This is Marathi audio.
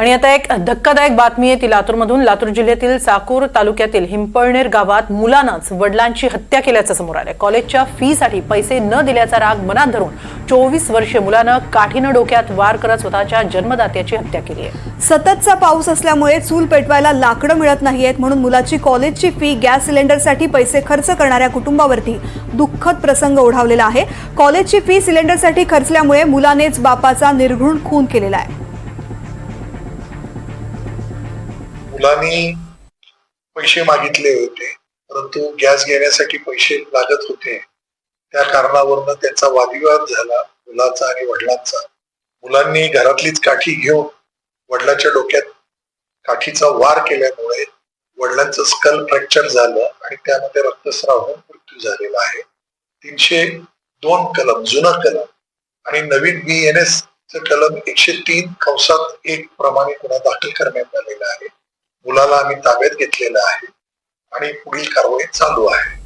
आणि आता एक धक्कादायक बातमी आहे ती लातूरमधून. लातूर जिल्ह्यातील चाकूर तालुक्यातील हिंपळनेर गावात मुलानंच वडिलांची हत्या केल्याचं समोर आलं कॉलेजच्या फीसाठी पैसे न दिल्याचा राग मनात धरून चोवीस वर्षे मुलानं काठीनं डोक्यात वार करत स्वतःच्या जन्मदात्याची हत्या केली आहे. सततचा पाऊस असल्यामुळे चूल पेटवायला लाकडं मिळत नाहीयेत म्हणून मुलाची कॉलेजची फी गॅस सिलेंडरसाठी पैसे खर्च करणाऱ्या कुटुंबावरती दुःखद प्रसंग ओढावलेला आहे. कॉलेजची फी सिलेंडरसाठी खर्चल्यामुळे मुलानेच बापाचा निर्घृण खून केलेला आहे. मुलांनी पैसे मागितले होते परंतु गॅस घेण्यासाठी पैसे लागत होते. त्या कारणावरनं त्यांचा वादविवाद झाला मुलाचा आणि वडिलांचा. मुलांनी घरातलीच काठी घेऊन वडिलांच्या डोक्यात काठीचा वार केल्यामुळे वडिलांचं स्कल फ्रॅक्चर झालं आणि त्यामध्ये रक्तस्राव होऊन मृत्यू झालेला आहे. तीनशे दोन कलम जुना कलम आणि नवीन बी एन एस कलम एकशे तीन कंसात एक प्रमाणे गुन्हा दाखल करण्यात आलेला आहे. मुलाला आम्ही ताब्यात घेतलेलं आहे. आणि पुढील कारवाई चालू आहे.